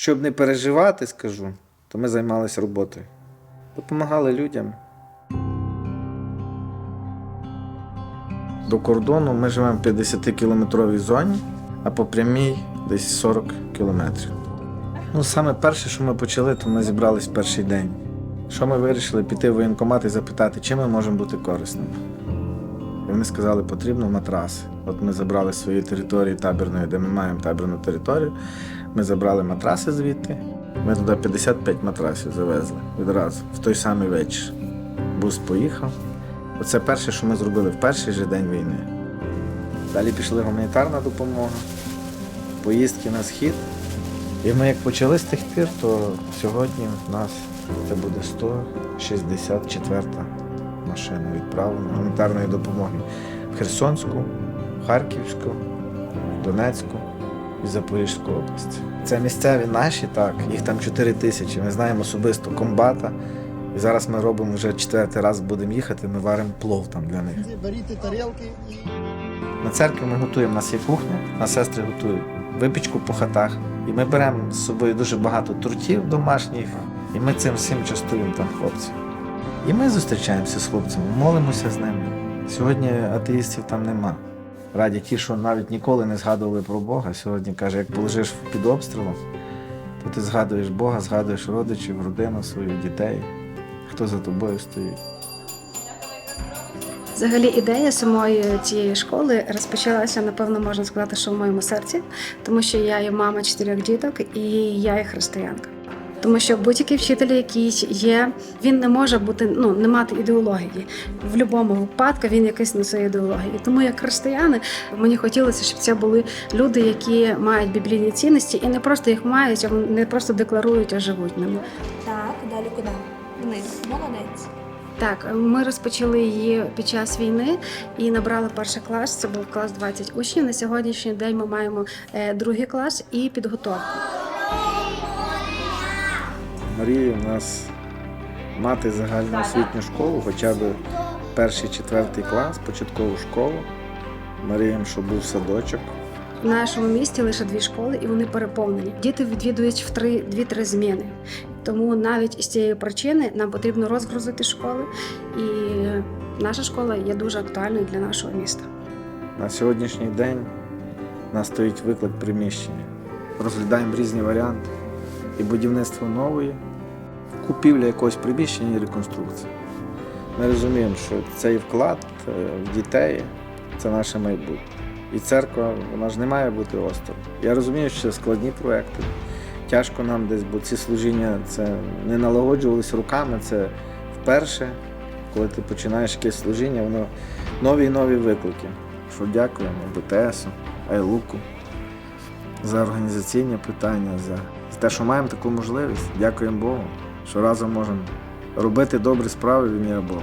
Щоб не переживати, скажу, то ми займалися роботою. Допомагали людям. До кордону ми живемо в 50-кілометровій зоні, а по прямій десь 40 кілометрів. Ну, саме перше, що ми почали, то ми зібрались в перший день. Що ми вирішили піти в воєнкомат і запитати, чим ми можемо бути корисними. І вони сказали, потрібно матраси. От ми забрали з своєї території табірної, де ми маємо табірну територію. Ми забрали матраси звідти. Ми туди 55 матрасів завезли відразу, в той самий вечір. Бус поїхав. Оце перше, що ми зробили в перший же день війни. Далі пішла гуманітарна допомога, поїздки на схід. І ми як почали з тих пір, то сьогодні в нас це буде 164 машина відправлена гуманітарної допомоги в Херсонську, Харківську, Донецьку і Запорізьку область. Це місцеві наші, так, їх там 4 тисячі. Ми знаємо особисто комбата. І зараз ми робимо вже четвертий раз будемо їхати, ми варимо плов там для них. Берите тарелки і На церкві ми готуємо, у нас є кухня, на сестри готують випічку по хатах. І ми беремо з собою дуже багато тортів домашніх, і ми цим всім частуємо там хлопців. І ми зустрічаємося з хлопцями, молимося з ними. Сьогодні атеїстів там нема. Раді ті, що навіть ніколи не згадували про Бога. Сьогодні каже, як полежиш під обстрілом, то ти згадуєш Бога, згадуєш родичів, родину свою, дітей, хто за тобою стоїть. Взагалі ідея самої цієї школи розпочалася, напевно, можна сказати, що в моєму серці, тому що я є мама чотирьох діток і я є християнка. Тому що будь-який вчитель, який є, він не може бути, ну не мати ідеології. В будь-якому випадку він якийсь несе ідеології. Тому як християни, мені хотілося, щоб це були люди, які мають біблійні цінності і не просто їх мають, а не просто декларують, а живуть ними. Так, далі куди? Вниз. Молодець. Так, ми розпочали її під час війни і набрали перший клас. Це був клас 20 учнів. На сьогоднішній день ми маємо е, другий клас і підготовку. Марія у нас мати загальноосвітню школу, хоча б перший, четвертий клас, початкову школу. Маріям, що був садочок. В нашому місті лише дві школи, і вони переповнені. Діти відвідують в три дві-три зміни. Тому навіть з цієї причини нам потрібно розгрузити школи, і наша школа є дуже актуальною для нашого міста. На сьогоднішній день у нас стоїть виклик приміщення. Розглядаємо різні варіанти. І будівництво нової, купівля якогось приміщення і реконструкція. Ми розуміємо, що цей вклад е, в дітей це наше майбутнє. І церква, вона ж не має бути осторонь. Я розумію, що це складні проекти. Тяжко нам десь, бо ці служіння це не налагоджувалися руками. Це вперше, коли ти починаєш якесь служіння, воно нові і нові виклики. Що дякуємо БТСу, Айлуку за організаційні питання, за, за те, що маємо таку можливість. Дякуємо Богу, що разом можемо робити добрі справи в ім'я Бога.